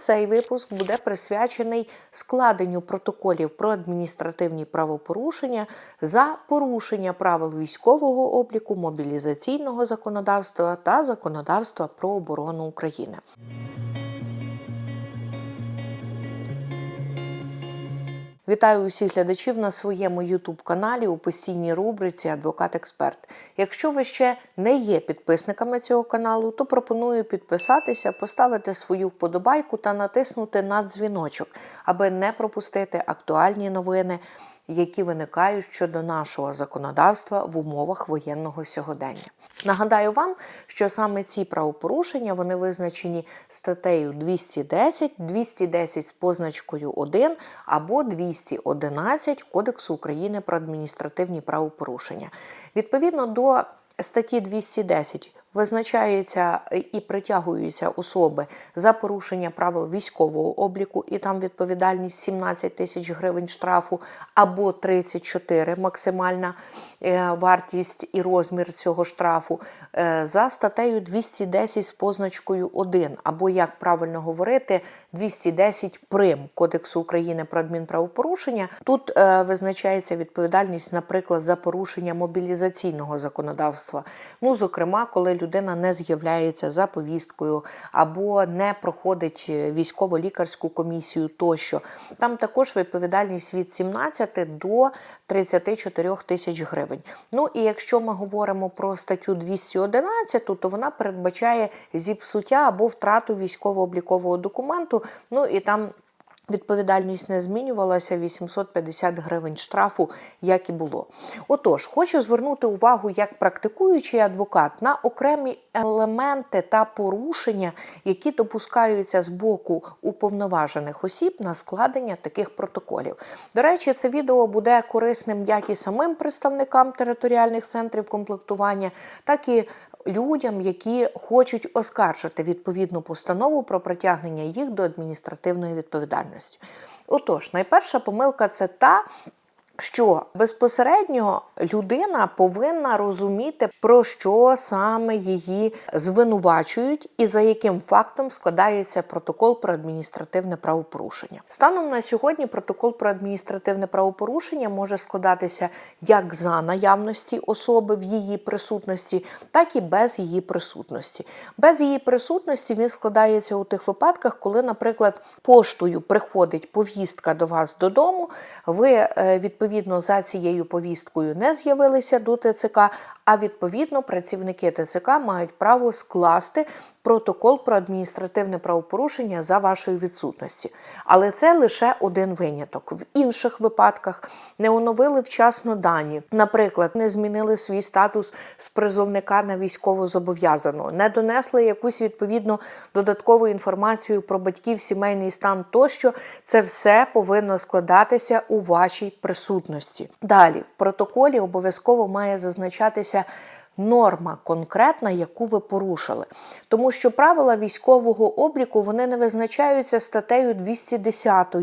Цей випуск буде присвячений складенню протоколів про адміністративні правопорушення за порушення правил військового обліку, мобілізаційного законодавства та законодавства про оборону України. Вітаю усіх глядачів на своєму ютуб-каналі у постійній рубриці Адвокат-Експерт. Якщо ви ще не є підписниками цього каналу, то пропоную підписатися, поставити свою вподобайку та натиснути на дзвіночок, аби не пропустити актуальні новини, які виникають щодо нашого законодавства в умовах воєнного сьогодення. Нагадаю вам, що саме ці правопорушення вони визначені статтею 210, 210 з позначкою 1 або 211 Кодексу України про адміністративні правопорушення. Відповідно до статті 210 визначаються і притягуються особи за порушення правил військового обліку, і там відповідальність 17 тисяч гривень штрафу або 34 максимальна вартість і розмір цього штрафу е, за статтею 210 з позначкою 1, або як правильно говорити, 210 прим Кодексу України про адмінправопорушення. Тут е, визначається відповідальність, наприклад, за порушення мобілізаційного законодавства. Ну, зокрема, коли людина не з'являється за повісткою або не проходить військово-лікарську комісію тощо. Там також відповідальність від 17 до 34 тисяч гривень. Ну і якщо ми говоримо про статтю 211, то вона передбачає зіпсуття або втрату військово-облікового документу. Ну і там. Відповідальність не змінювалася 850 гривень штрафу, як і було. Отож, хочу звернути увагу як практикуючий адвокат на окремі елементи та порушення, які допускаються з боку уповноважених осіб на складення таких протоколів. До речі, це відео буде корисним як і самим представникам територіальних центрів комплектування, так і людям, які хочуть оскаржити відповідну постанову про притягнення їх до адміністративної відповідальності. Отож, найперша помилка це та, що безпосередньо людина повинна розуміти, про що саме її звинувачують і за яким фактом складається протокол про адміністративне правопорушення. Станом на сьогодні протокол про адміністративне правопорушення може складатися як за наявності особи в її присутності, так і без її присутності. Без її присутності він складається у тих випадках, коли, наприклад, поштою приходить повістка до вас додому, ви відповідно відповідно за цією повісткою не з'явилися до ТЦК, а відповідно працівники ТЦК мають право скласти протокол про адміністративне правопорушення за вашої відсутності. Але це лише один виняток. В інших випадках не оновили вчасно дані, наприклад, не змінили свій статус з призовника на військовозобов'язаного, не донесли якусь відповідну додаткову інформацію про батьків, сімейний стан тощо. Це все повинно складатися у вашій присутності. Далі в протоколі обов'язково має зазначатися норма конкретна, яку ви порушили. Тому що правила військового обліку вони не визначаються статтею 210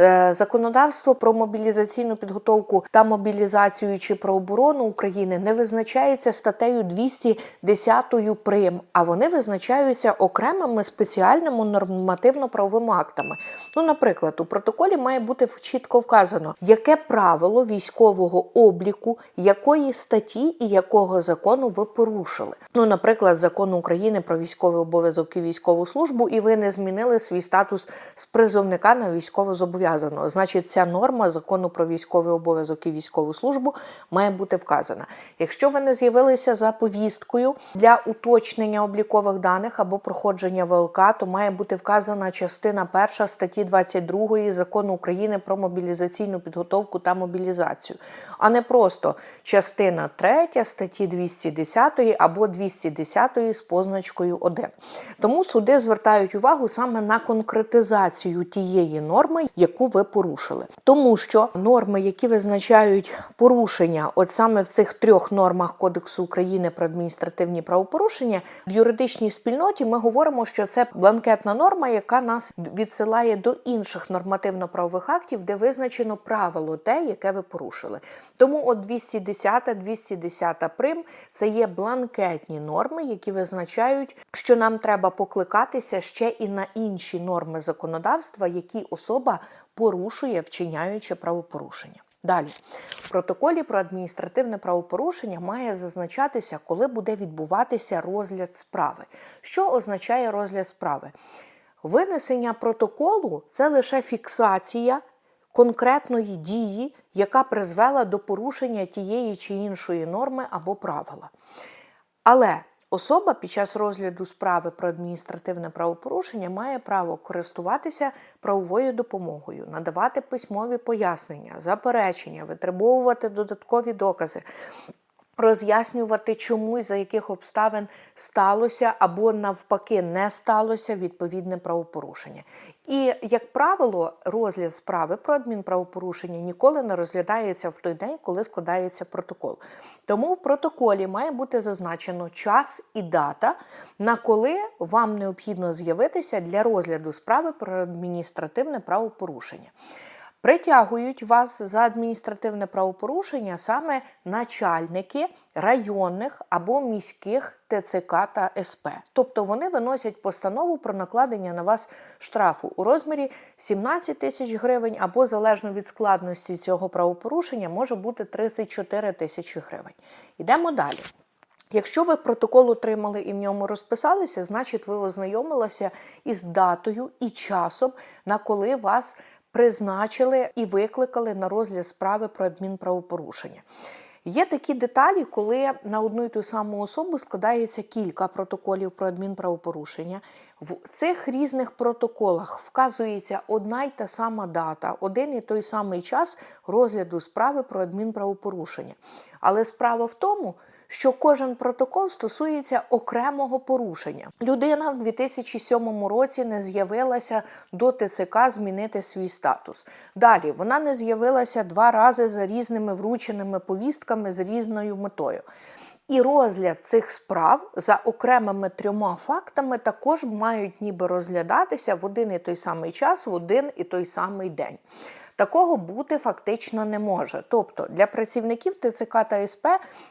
е, законодавство про мобілізаційну підготовку та мобілізацію чи про оборону України не визначається статтею 210 прим, а вони визначаються окремими спеціальними нормативно-правовими актами. Ну, наприклад, у протоколі має бути чітко вказано, яке правило військового обліку, якої статті і якого закону ви порушили. Ну, наприклад, закон України про військовий обов'язок і військову службу, і ви не змінили свій статус з призовника на військовозобов'язаного. Значить, ця норма закону про військовий обов'язок і військову службу має бути вказана. Якщо ви не з'явилися за повісткою для уточнення облікових даних або проходження ВЛК, то має бути вказана частина перша статті 22 закону України про мобілізаційну підготовку та мобілізацію, а не просто частина 3 статті 210 або 210 з позначкою 1. Тому суди звертають увагу саме на конкретизацію тієї норми, яку ви порушили. Тому що норми, які визначають порушення, от саме в цих трьох нормах Кодексу України про адміністративні правопорушення, в юридичній спільноті ми говоримо, що це бланкетна норма, яка нас відсилає до інших нормативно-правових актів, де визначено правило те, яке ви порушили. Тому от 210, 210 прим це є бланкетні норми, які визначають, що нам треба покликатися ще і на інші норми законодавства, які особа порушує, вчиняючи правопорушення. Далі, в протоколі про адміністративне правопорушення має зазначатися, коли буде відбуватися розгляд справи. Що означає розгляд справи? Винесення протоколу це лише фіксація конкретної дії, яка призвела до порушення тієї чи іншої норми або правила. Але особа під час розгляду справи про адміністративне правопорушення має право користуватися правовою допомогою, надавати письмові пояснення, заперечення, витребовувати додаткові докази. Роз'яснювати, чому і за яких обставин сталося або навпаки не сталося відповідне правопорушення. І, як правило, розгляд справи про адмінправопорушення ніколи не розглядається в той день, коли складається протокол. Тому в протоколі має бути зазначено час і дата, на коли вам необхідно з'явитися для розгляду справи про адміністративне правопорушення. Притягують вас за адміністративне правопорушення саме начальники районних або міських ТЦК та СП. Тобто вони виносять постанову про накладення на вас штрафу у розмірі 17 тисяч гривень, або залежно від складності цього правопорушення, може бути 34 тисячі гривень. Йдемо далі. Якщо ви протокол отримали і в ньому розписалися, значить ви ознайомилися із датою і часом, на коли вас призначили і викликали на розгляд справи про адмінправопорушення. Є такі деталі, коли на одну і ту саму особу складається кілька протоколів про адмінправопорушення. В цих різних протоколах вказується одна й та сама дата, один і той самий час розгляду справи про адмінправопорушення. Але справа в тому, що кожен протокол стосується окремого порушення. Людина в 2007 році не з'явилася до ТЦК змінити свій статус. Далі вона не з'явилася два рази за різними врученими повістками з різною метою. І розгляд цих справ за окремими трьома фактами також мають ніби розглядатися в один і той самий час, в один і той самий день. Такого бути фактично не може. Тобто для працівників ТЦК та СП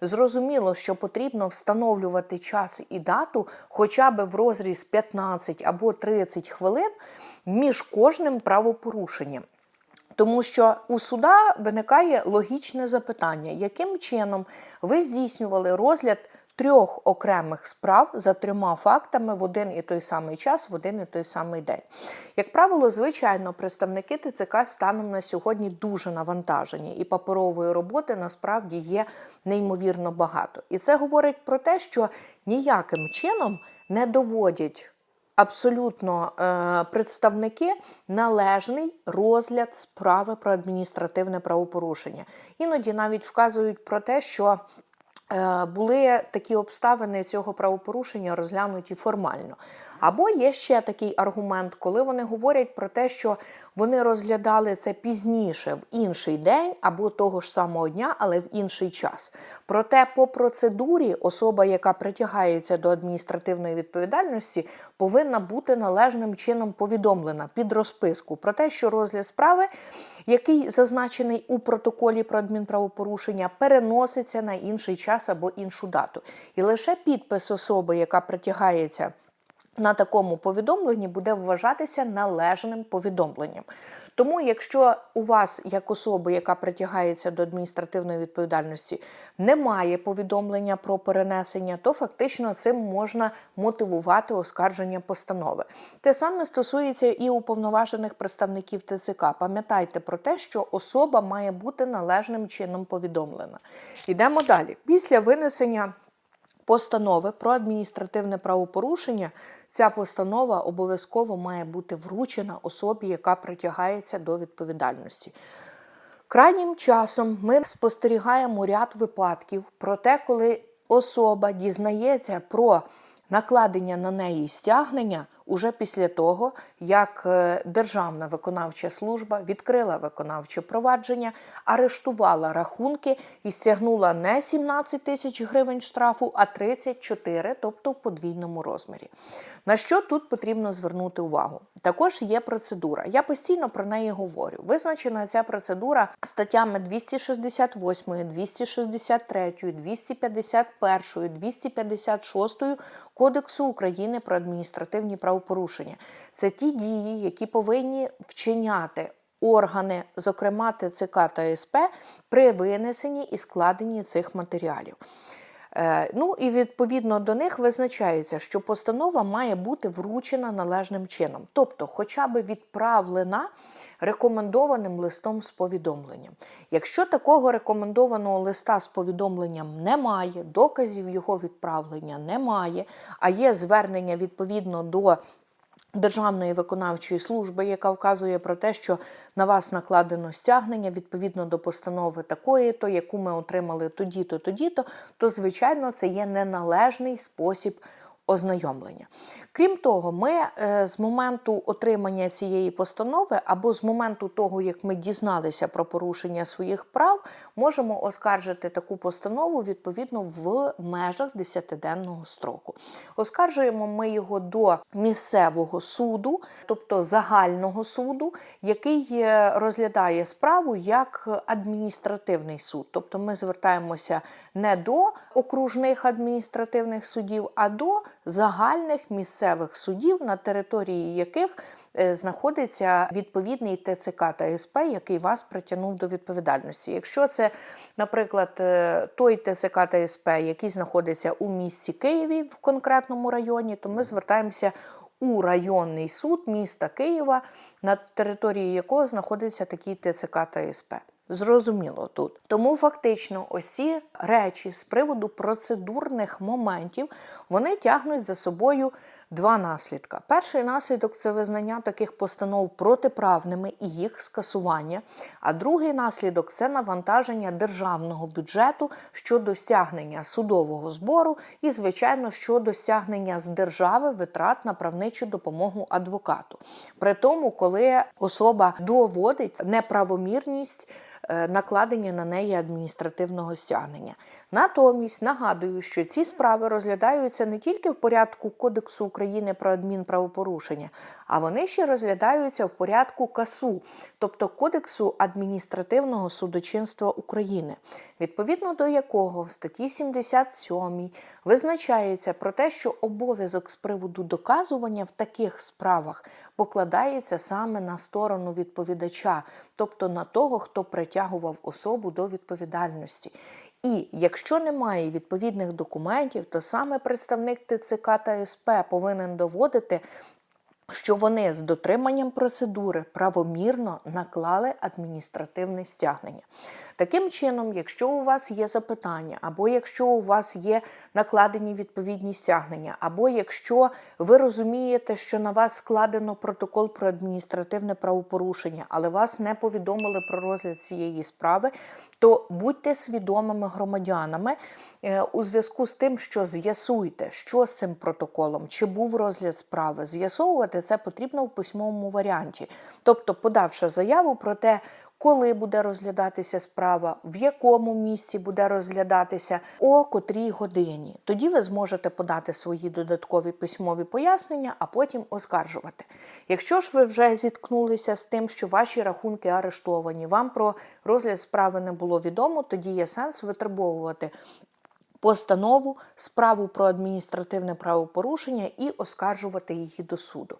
зрозуміло, що потрібно встановлювати час і дату хоча б в розріз 15 або 30 хвилин між кожним правопорушенням. Тому що у суда виникає логічне запитання, яким чином ви здійснювали розгляд трьох окремих справ за трьома фактами в один і той самий час, в один і той самий день. Як правило, звичайно, представники ТЦК станом на сьогодні дуже навантажені, і паперової роботи насправді є неймовірно багато. І це говорить про те, що ніяким чином не доводять. Абсолютно е, представники належний розгляд справи про адміністративне правопорушення. Іноді навіть вказують про те, що були такі обставини цього правопорушення розглянуті формально. Або є ще такий аргумент, коли вони говорять про те, що вони розглядали це пізніше в інший день або того ж самого дня, але в інший час. Проте, по процедурі, особа, яка притягається до адміністративної відповідальності, повинна бути належним чином повідомлена під розписку про те, що розгляд справи, який зазначений у протоколі про адмінправопорушення, переноситься на інший час або іншу дату. І лише підпис особи, яка притягається на такому повідомленні буде вважатися належним повідомленням. Тому, якщо у вас, як особи, яка притягається до адміністративної відповідальності, немає повідомлення про перенесення, то фактично цим можна мотивувати оскарження постанови. Те саме стосується і уповноважених представників ТЦК. Пам'ятайте про те, що особа має бути належним чином повідомлена. Йдемо далі. Після винесення постанови про адміністративне правопорушення, ця постанова обов'язково має бути вручена особі, яка притягається до відповідальності. Крайнім часом ми спостерігаємо ряд випадків про те, коли особа дізнається про накладення на неї стягнення уже після того, як е, Державна виконавча служба відкрила виконавче провадження, арештувала рахунки і стягнула не 17 тисяч гривень штрафу, а 34, тобто в подвійному розмірі. На що тут потрібно звернути увагу? Також є процедура. Я постійно про неї говорю. Визначена ця процедура статтями 268, 263, 251, 256 Кодексу України про адміністративні правопорушення. Це ті дії, які повинні вчиняти органи, зокрема ТЦК та СП, при винесенні і складенні цих матеріалів. Е, Ну і відповідно до них визначається, що постанова має бути вручена належним чином, тобто, хоча б відправлена рекомендованим листом з повідомленням. Якщо такого рекомендованого листа з повідомленням немає, доказів його відправлення немає, а є звернення відповідно до Державної виконавчої служби, яка вказує про те, що на вас накладено стягнення відповідно до постанови такої, то яку ми отримали тоді-то, тоді-то, то звичайно це є неналежний спосіб ознайомлення. Крім того, ми е, з моменту отримання цієї постанови або з моменту того, як ми дізналися про порушення своїх прав, можемо оскаржити таку постанову відповідно в межах 10-денного строку. Оскаржуємо ми його до місцевого суду, тобто загального суду, який е, розглядає справу як адміністративний суд. Тобто ми звертаємося не до окружних адміністративних судів, а до загальних місцевих судів, на території яких е, знаходиться відповідний ТЦК та СП, який вас притягнув до відповідальності. Якщо це, наприклад, е, той ТЦК та СП, який знаходиться у місті Києві в конкретному районі, то ми звертаємося у районний суд міста Києва, на території якого знаходиться такий ТЦК та СП. Зрозуміло тут. Тому фактично ось речі з приводу процедурних моментів вони тягнуть за собою два наслідка. Перший наслідок це визнання таких постанов протиправними і їх скасування. А другий наслідок це навантаження державного бюджету щодо стягнення судового збору і, звичайно, щодо стягнення з держави витрат на правничу допомогу адвокату. При тому, коли особа доводить неправомірність. Е, накладення на неї адміністративного стягнення. Натомість нагадую, що ці справи розглядаються не тільки в порядку Кодексу України про адмінправопорушення, а вони ще розглядаються в порядку КАСУ, тобто Кодексу адміністративного судочинства України, відповідно до якого в статті 77 визначається про те, що обов'язок з приводу доказування в таких справах покладається саме на сторону відповідача, тобто на того, хто притягував особу до відповідальності. І якщо немає відповідних документів, то саме представник ТЦК та СП повинен доводити, що вони з дотриманням процедури правомірно наклали адміністративне стягнення. Таким чином, якщо у вас є запитання, або якщо у вас є накладені відповідні стягнення, або якщо ви розумієте, що на вас складено протокол про адміністративне правопорушення, але вас не повідомили про розгляд цієї справи, то будьте свідомими громадянами е, у зв'язку з тим, що з'ясуйте, що з цим протоколом, чи був розгляд справи. З'ясовувати це потрібно в письмовому варіанті, тобто подавши заяву про те, коли буде розглядатися справа, в якому місці буде розглядатися, о котрій годині. Тоді ви зможете подати свої додаткові письмові пояснення, а потім оскаржувати. Якщо ж ви вже зіткнулися з тим, що ваші рахунки арештовані, вам про розгляд справи не було відомо, тоді є сенс витребовувати. Постанову, справу про адміністративне правопорушення і оскаржувати її до суду.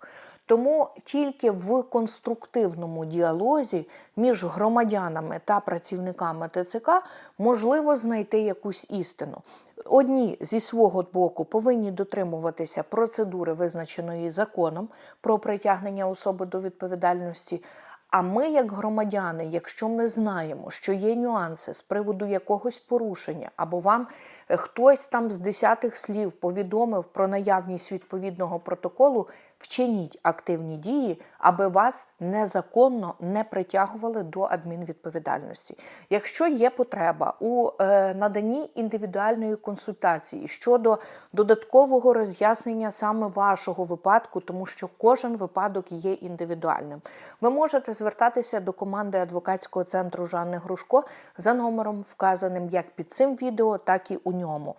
Тому тільки в конструктивному діалозі між громадянами та працівниками ТЦК можливо знайти якусь істину. Одні зі свого боку повинні дотримуватися процедури, визначеної законом про притягнення особи до відповідальності. А ми, як громадяни, якщо ми знаємо, що є нюанси з приводу якогось порушення, або вам хтось там з десятих слів повідомив про наявність відповідного протоколу, вчиніть активні дії, аби вас незаконно не притягували до адмінвідповідальності. Якщо є потреба у е, наданні індивідуальної консультації щодо додаткового роз'яснення саме вашого випадку, тому що кожен випадок є індивідуальним, ви можете звертатися до команди адвокатського центру Жанни Грушко за номером, вказаним як під цим відео, так і у ньому.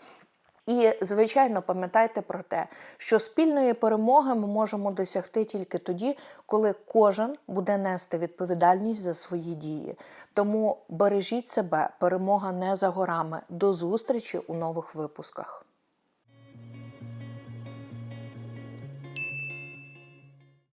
І, звичайно, пам'ятайте про те, що спільної перемоги ми можемо досягти тільки тоді, коли кожен буде нести відповідальність за свої дії. Тому бережіть себе, перемога не за горами. До зустрічі у нових випусках.